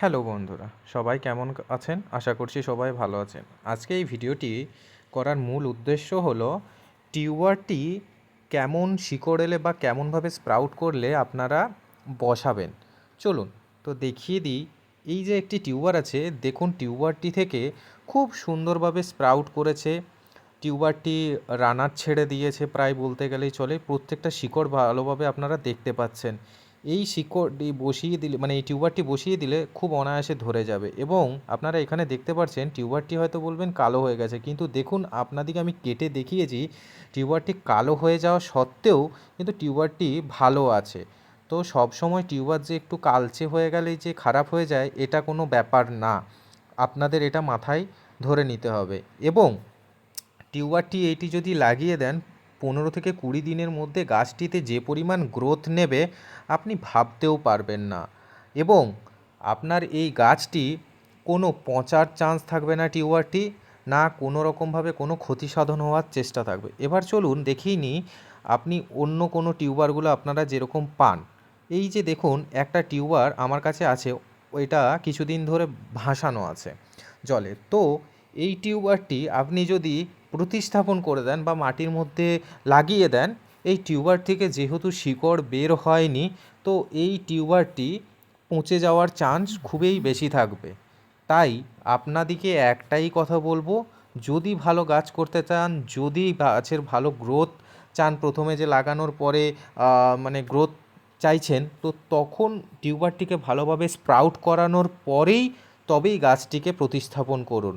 Hello বন্ধুরা, সবাই কেমন আছেন? আশা করছি সবাই ভালো আছেন। আজকে এই ভিডিওটি করার মূল উদ্দেশ্য হলো, টিউবারটি কেমন শিকড় এলে বা কেমনভাবে স্প্রাউট করলে আপনারা বসাবেন। চলুন, তো দেখিয়ে দিই, এই যে একটি টিউবার আছে, দেখুন টিউবারটি থেকে খুব সুন্দরভাবে স্প্রাউট করেছে। টিউবারটি রানার ছেড়ে দিয়েছে প্রায় বলতে গেলেই চলে, প্রত্যেকটা শিকড় ভালোভাবে আপনারা দেখতে পাচ্ছেন। এই শিকড়টি বসিয়ে দিলে মানে এই টিউবারটি বসিয়ে দিলে খুব অনায়াসে ধরে যাবে। এবং আপনারা এখানে দেখতে পাচ্ছেন, টিউবারটি হয়তো বলবেন কালো হয়ে গেছে। কিন্তু দেখুন আপনাদিকে আমি কেটে দেখিয়েছি, টিউবারটি কালো হয়ে যাওয়া সত্ত্বেও কিন্তু টিউবারটি ভালো আছে। তো সব সময় টিউবার যে একটু কালচে হয়ে গেলেই যে খারাপ হয়ে যায়, এটা কোনো ব্যাপার না। আপনাদের এটা মাথায় ধরে নিতে হবে। এবং টিউবারটি এইটি যদি লাগিয়ে দেন পনেরো থেকে কুড়ি দিনের মধ্যে গাছটিতে যে পরিমাণ গ্রোথ নেবে, আপনি ভাবতেও পারবেন না। এবং আপনার এই গাছটি কোনো পচার চান্স থাকবে না টিউবারটি, না কোনো রকমভাবে কোনো ক্ষতি সাধন হওয়ার চেষ্টা থাকবে। এবার চলুন দেখিয়ে নিই আপনি অন্য কোনো টিউবারগুলো আপনারা যেরকম পান। এই যে দেখুন, একটা টিউবার আমার কাছে আছে ওইটা কিছুদিন ধরে ভাসানো আছে জলে। তো এই টিউবারটি আপনি যদি প্রতিস্থাপন করে দেন বা মাটির মধ্যে লাগিয়ে দেন, এই টিউবার থেকে যেহেতু শিকড় বের হয়নি, তো এই টিউবারটি পচে যাওয়ার চান্স খুবই বেশি থাকবে। তাই আপনাদিকে একটাই কথা বলব, যদি ভালো গাছ করতে চান, যদি গাছের ভালো গ্রোথ চান প্রথমে যে লাগানোর পরে মানে গ্রোথ চাইছেন, তো তখন টিউবারটিকে ভালোভাবে স্প্রাউট করানোর পরেই তবেই গাছটিকে প্রতিস্থাপন করুন।